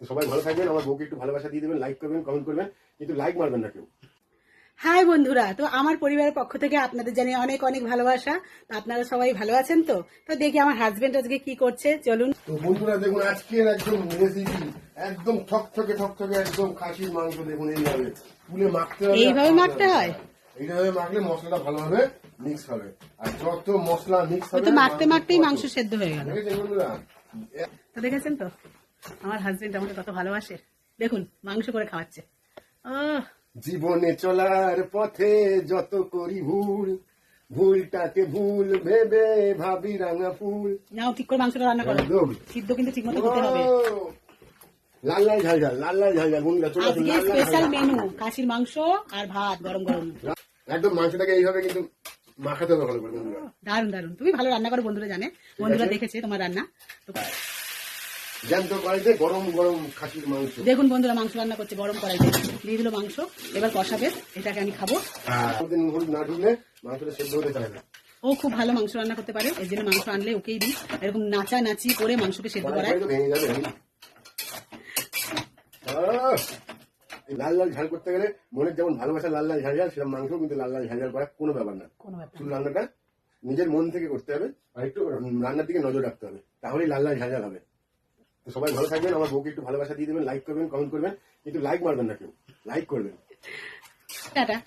সবাই ভালো থাকবেন আমার বউকে একটু ভালোবাসা দিয়ে দেবেন লাইক করবেন কমেন্ট করবেন কিন্তু লাইক মারবেন না কেউ। হাই বন্ধুরা তো আমার পরিবারের পক্ষ থেকে আপনাদের জানিয়ে অনেক অনেক ভালোবাসা। তো আপনারা সবাই ভালো আছেন তো? তো দেখি আমার হাজবেন্ড আজকে কি করছে চলুন। তো বন্ধুরা দেখুন আজকের একদম রেসিপি একদম ঠকঠকে ঠকঠকে একদম খাসির মাংস দেখুন এইভাবে তুলে মাখতে হবে এইভাবে মাখতে হয়? এইভাবে মাখলে মশলাটা ভালোভাবে মিক্স হবে। আর যত মশলা মিক্স হবে তো মাখতে মাংস মাখতেই মাংস সেদ্ধ হয়ে গেল। তো দেখেছেন তো? আমার হাজবেন্ড আমাকে কত ভালোবাসে। দেখুন মাংস করে খাওয়াচ্ছে। জীবনে চলার পথে যত করি ভুল ভুলটাকে ভুল ভেবে ভাবি রাঙা ফুল। নাও ঠিক করে মাংসটা রান্না করো। সিদ্ধ কিন্তু ঠিক মতো হতে হবে লাল লাল ঝাল ঝাল লাল লাল ঝাল ঝাল বন্ধুরা চলে আজকে স্পেশাল মেনু খাসির মাংস আর ভাত গরম গরম। একদম মাংসটাকে এইভাবে কিন্তু মাখাতে হবে ভালো করে দারুণ দারুণ তুমি ভালো রান্না করো বন্ধুরা জানে। বন্ধুরা দেখেছে তোমার রান্না। তো জ্যান্ত কড়াইতে গরম গরম খাসির মাংস। দেখুন বন্ধুরা মাংস রান্না করছে গরম কড়াইতে। দিয়ে দিল মাংস এবার কষাবে এটাকে আমি খাব। আমাদের হলুদ না ঢুকলে মাংসটা সেদ্ধ হতে চায় না। ও খুব ভালো মাংস রান্না করতে পারে এর জন্য মাংস আনলে ওকেই দিই। এরকম নাচা নাচি করে মাংসকে সেদ্ধ করায়। লাল লাল ঝাল করতে গেলে মনের যেমন ভালোবাসা লাল লাল ঝাল ঝাল সেরকম মাংস কিন্তু লাল লাল ঝাল ঝাল করা কোনো ব্যাপার না। কোনো শুধু রান্নাটা নিজের মন থেকে করতে হবে আর একটু রান্নার দিকে নজর রাখতে হবে তাহলেই লাল লাল ঝাল ঝাল হবে। সবাই ভালো থাকবেন, আমার বউকে একটু ভালোবাসা দিয়ে দেবেন লাইক করবেন কমেন্ট করবেন কিন্তু লাইক মারবেন না কেউ লাইক করবেন। টাটা।